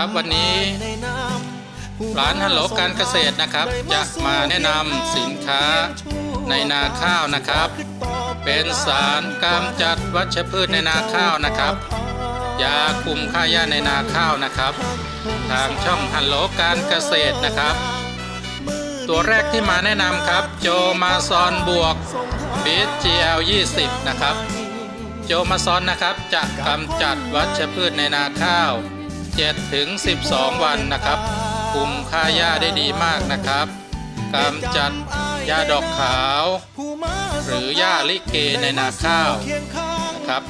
ครับวันนี้ร้านฮัลโหลการเกษตรนะครับ จะมาแนะนำสินค้าในนาข้าวนะครับ เป็นสารกำจัดวัชพืชในนาข้าวนะครับยาคุมค่าหญ้าในนาข้าวนะครับ ทางช่องฮัลโหลการเกษตรนะครับ ตัวแรกที่มาแนะนำครับ โจมาซอนบวกบีท GL 20นะครับ โจมาซอนนะครับจะกำจัดวัชพืชในนาข้าว 7ถึง12 วันนะครับคุมค่าหญ้าได้ดีมากนะครับกำจัดหญ้าดอกขาว หรือหญ้าลิเกในนาข้าวนะครับ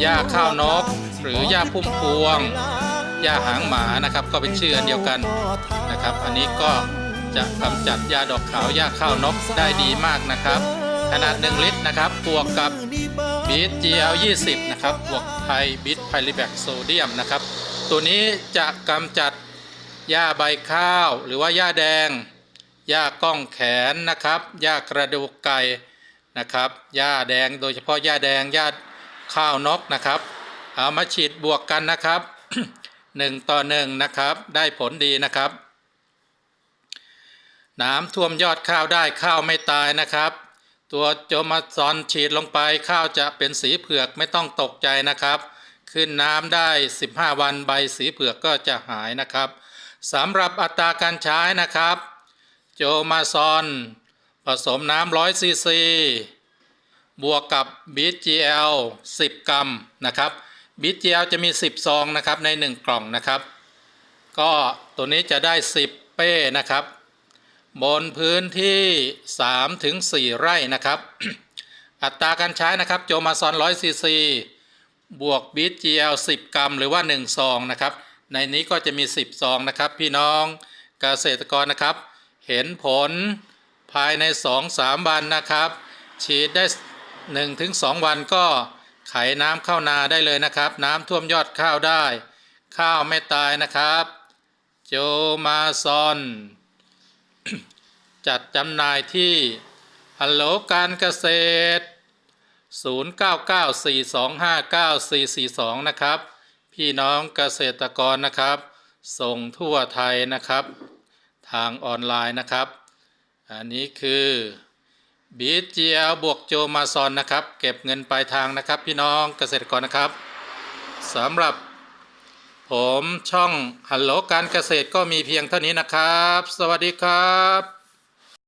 หญ้าข้าวนก หรือหญ้าพุ่มพวงหญ้าหางหมานะครับ ก็เป็นชื่ออันเดียวกันนะครับ อันนี้ก็จะกำจัดหญ้าดอกขาวหญ้าข้าวนกได้ดีมากนะครับ ขนาด 1 ลิตรนะครับบวกกับบีท GL 20นะครับบวกไพบิทไพลิแบคโซเดียมนะครับ ตัวนี้จะกำจัดหญ้าใบข้าว หรือว่าหญ้าแดงหญ้าก้องแขนนะครับหญ้ากระดูกไก่นะครับหญ้าแดงโดยเฉพาะหญ้าแดงหญ้าข้าวนกนะครับ เอามาฉีดบวกกันนะครับ 1 ต่อ 1 นะครับ ได้ผลดีนะครับ น้ำท่วมยอดข้าวได้ข้าวไม่ตายนะครับ ตัวโจมาซอนฉีดลงไปข้าวจะเป็นสีเผือกไม่ต้องตกใจนะครับ ขึ้นน้ำได้ 15 วันใบสีเผือกก็จะหายนะครับสำหรับอัตราการใช้นะครับ โจมาซอน ผสมน้ำ100ซีซีบวกกับบีท GL 10 กรัมนะครับบีท GL จะมี 10 ซองนะครับใน 1 กล่องนะครับ ก็ตัวนี้จะได้ 10 เป้นะครับ บนพื้นที่3ถึง4ไร่นะครับ อัตราการใช้นะครับ โจมาซอน100ซีซี บวกบีท GL 10 กรัม หรือว่า 1 ซองนะครับ ในนี้ก็จะมี 10 ซองนะครับ พี่น้องเกษตรกรนะครับ เห็นผลภายใน 2-3 วันนะครับ ฉีดได้ 1-2 วันก็ไขน้ำเข้านาได้เลยนะครับ น้ำท่วมยอดข้าวได้ ข้าวไม่ตายนะครับ โจมาซอน จัดจำหน่ายที่ฮัลโหลการเกษตร 0994259442 นะครับ พี่น้องเกษตรกรนะครับ ส่งทั่วไทยนะครับ ทางออนไลน์นะครับ อันนี้คือ BGL บวกโจมาซอนนะครับ เก็บเงินปลายทางนะครับ พี่น้องเกษตรกรนะครับสำหรับผมช่องฮัลโหลการเกษตรก็มีเพียงเท่านี้นะครับ สวัสดีครับ